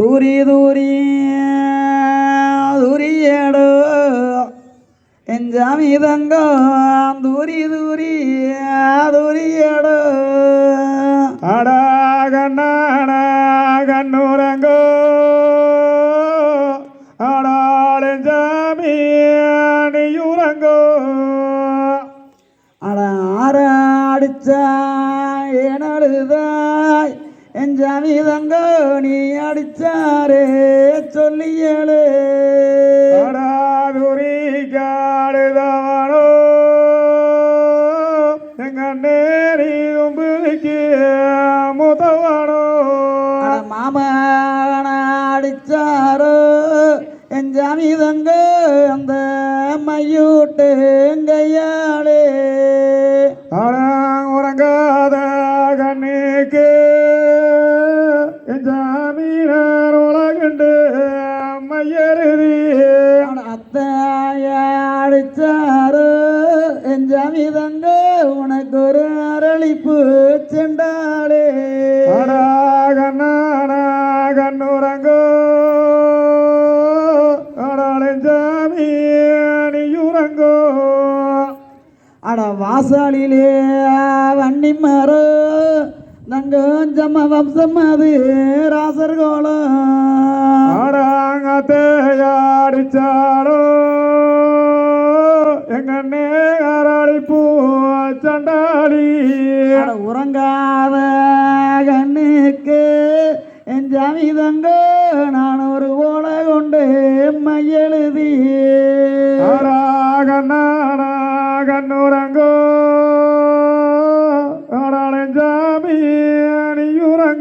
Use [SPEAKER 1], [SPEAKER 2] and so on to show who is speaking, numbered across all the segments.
[SPEAKER 1] தூரி தூரி தூரியடோ என் ஜாமி தங்கம் தூரி தூரி தூரியடோ
[SPEAKER 2] அடா கண்ணான கண்ணுரங்கோ. அடாளெஞ்சாமி நீயுரங்கோ
[SPEAKER 1] அட ஆற அடிச்சா தங்கம் நீ அடிச்சாரே சொல்லியலே
[SPEAKER 2] அடாதுரி காடுதவனோ எங்க நேரி தும்பிக்கு முதவனோ
[SPEAKER 1] மாமன அடிச்சாரோ. என் ஜாமி தங்க அந்த மையூட்டு கையாளே. அட அத்தைய அடிச்சாரோ என் ஜாமி தங்க உனக்கு ஒரு அரளிப்பு
[SPEAKER 2] அடா கண்ணான கண்ணுறங்கோ அடாளின் ஜாமீனியுறங்கோ
[SPEAKER 1] அட வாசலிலே தங்கம் ஜம்ம வம்சம் அது ராசர் கோலம்
[SPEAKER 2] அடாங்கத்தையாடிச்சாரோ எங்க நேராளி பூ சண்டாளி.
[SPEAKER 1] அட உறங்காத கண்ணுக்கு என் ஜாமி தங்க நான் ஒரு ஓல கொண்டு மையெழுதி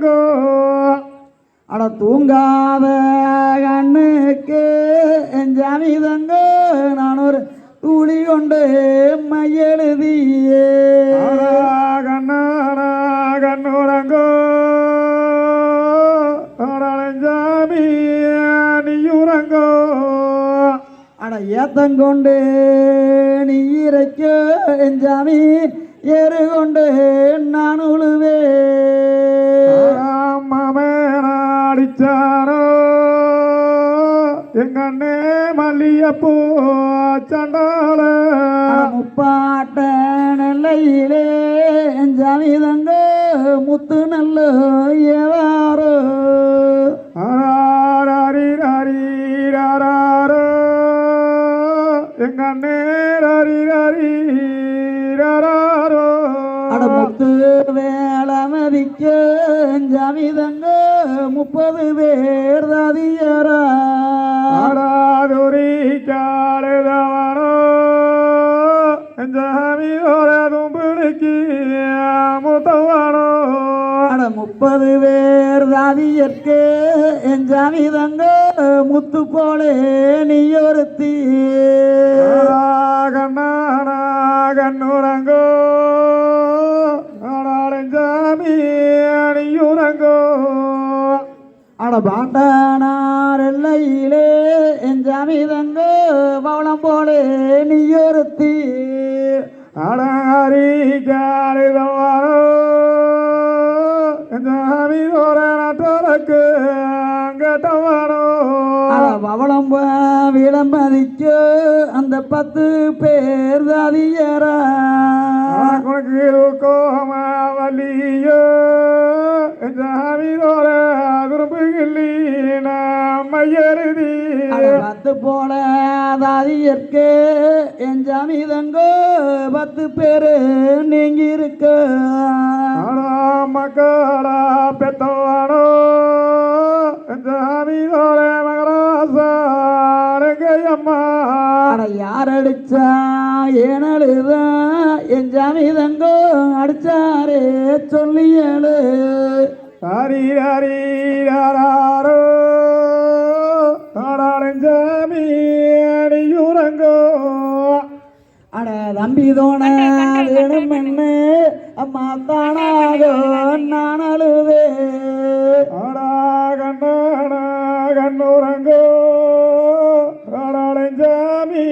[SPEAKER 2] அணியுறங்கோ
[SPEAKER 1] அட தூங்காத கண்ணுக்கு என் ஜாமி தங்க நான் ஒரு துளி கொண்டு மையெழுதியே
[SPEAKER 2] கண்ணாடா கண்ணுறங்கோ அடாளெஞ்சாமி அணியுறங்கோ
[SPEAKER 1] அட ஏத்தங்கொண்டு நீ இறைக்கோ என் ஜாமி ஏறு கொண்டு நான் உழுவே
[SPEAKER 2] மாமேனாடிச்சாரோ எங்க அண்ணே மல்லியப்பூ சண்டால
[SPEAKER 1] முப்பாட்ட நெல்லையிலே என் ஜாமி தங்க முத்து நல்ல ஏவாரோ
[SPEAKER 2] எங்க அண்ணே ரீராரீராரோ
[SPEAKER 1] அட மதிக்க என் ஜாமி தங்க முப்பது பேர் தாதியரா
[SPEAKER 2] ஆடாதுரி காடுதவனோ ஜாமி ஓரதும் பிடிக்கி முத்தவனோ
[SPEAKER 1] முப்பது பேர் தாதியற்கு என் ஜாமி தங்க முத்து போலே நீ ஒருத்தி
[SPEAKER 2] கண்ணான கண்ணுரங்கோ அணியுரங்கோ
[SPEAKER 1] அட பாண்டானார் எல்லையிலே என் ஜாமி தங்க பவளம் போலே நீ ஒருத்தி
[SPEAKER 2] அடாரி காடுதவனோ ஜாமி ஓர நட்டரக்கு அங்கட்டவனோ
[SPEAKER 1] பவளம் விளம்பதிக்க அந்த பத்து பேர் தாதியரா.
[SPEAKER 2] உனக்கு கோம நம்மையருதி
[SPEAKER 1] அட பத்து போல தாதியற்கு என் ஜாமி தங்கோ பத்து பேரு நீங்க இருக்க
[SPEAKER 2] மக்களா பெத்தவானோ ஜாமிதோர மகராசம்மா
[SPEAKER 1] யார் அடிச்சா ஏன் அழுதா என் ஜாமி தங்கோ அடிச்சாரே சொல்லியலு
[SPEAKER 2] ஹரி ஹரி ராரோ
[SPEAKER 1] தோண வேணும் என்ன அம்மா தானாக நான் அழுவே
[SPEAKER 2] ஆடா கண்ணான கண்ணுரங்கோ. ஆடாரஞ்சாமி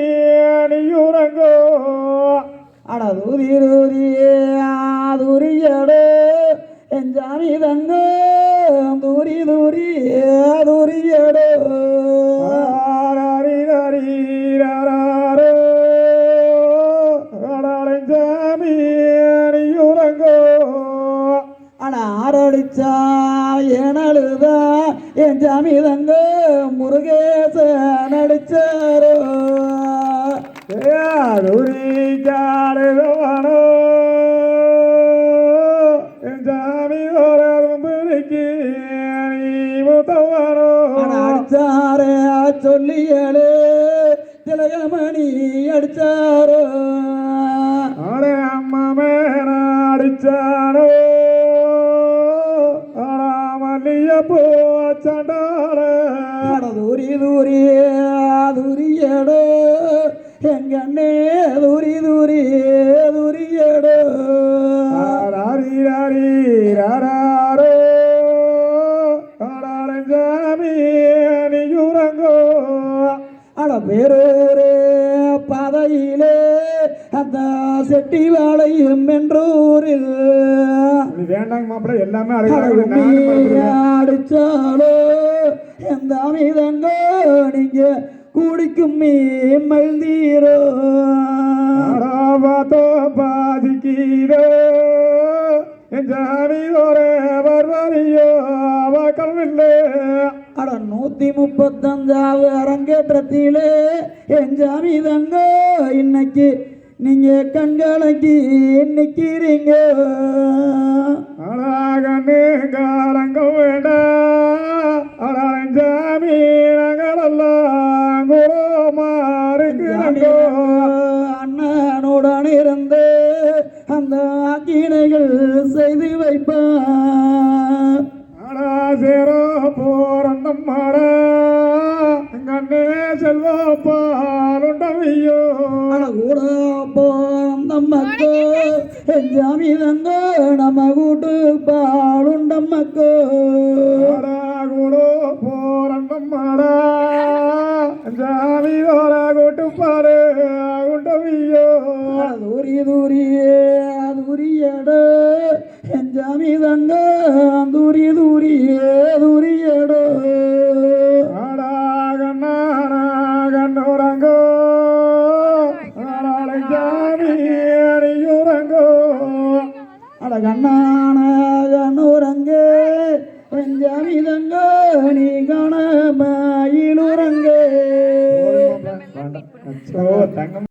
[SPEAKER 2] அணியுரங்கோ.
[SPEAKER 1] அட தூதி தூரியே தூரியடே. என் ஜாமி தங்க. தூரி அளிச்சா எனழுதா என் ஜமிதங்க முருகேச நடிச்சாரோ
[SPEAKER 2] ஜாடுவானோ என் ஜாமி பிடிக்கு மூத்தவானோ?
[SPEAKER 1] அடிச்சாரே சொல்லியலே திலகமணி அடிச்சாரோ?
[SPEAKER 2] அம்மா மேன
[SPEAKER 1] அடிச்சாரோ தூரி தூரி தூரியடோ எங்கண்ணே தூரி தூரி. செட்டி வாழையும் என்றூரில்.
[SPEAKER 2] வேண்டாங்க மாப்பிள்ள எல்லாமே
[SPEAKER 1] அடிச்சாலோ எந்த அமிதங்க நீங்க குடிக்கும் மீ
[SPEAKER 2] ஆடாபாத்தோ பாதிக்கீரோ? ஜாமி
[SPEAKER 1] அட நூத்தி முப்பத்தஞ்சாவது அரங்கேற்றத்திலே என் ஜாமிதங்க இன்னைக்கு நீங்க கண்கலக்கி நிக்கிறீங்க.
[SPEAKER 2] அழகன்னு காலங்கள் வேண்டாம் அழகன் குரோமாறுக்கிறங்கோ
[SPEAKER 1] அண்ணனுடன் இருந்து அந்த ஆக்கினைகள் செய்து வைப்பார். போந்தம்மக்கோ என் ஜாமிதங்க நம்ம கூட்டு பாலுண்டம்மக்கோ
[SPEAKER 2] அடா கூடோ போறந்தம் மாடா ஜாமி ஓர கூட்டு பாரு உண்டவியோ அணியுறங்கோ
[SPEAKER 1] அட கண்ணான கண்ணுரங்கே என் ஜாமிதங்க நீ கண மயிலுரங்கே
[SPEAKER 2] வேண்டாம் தங்கம்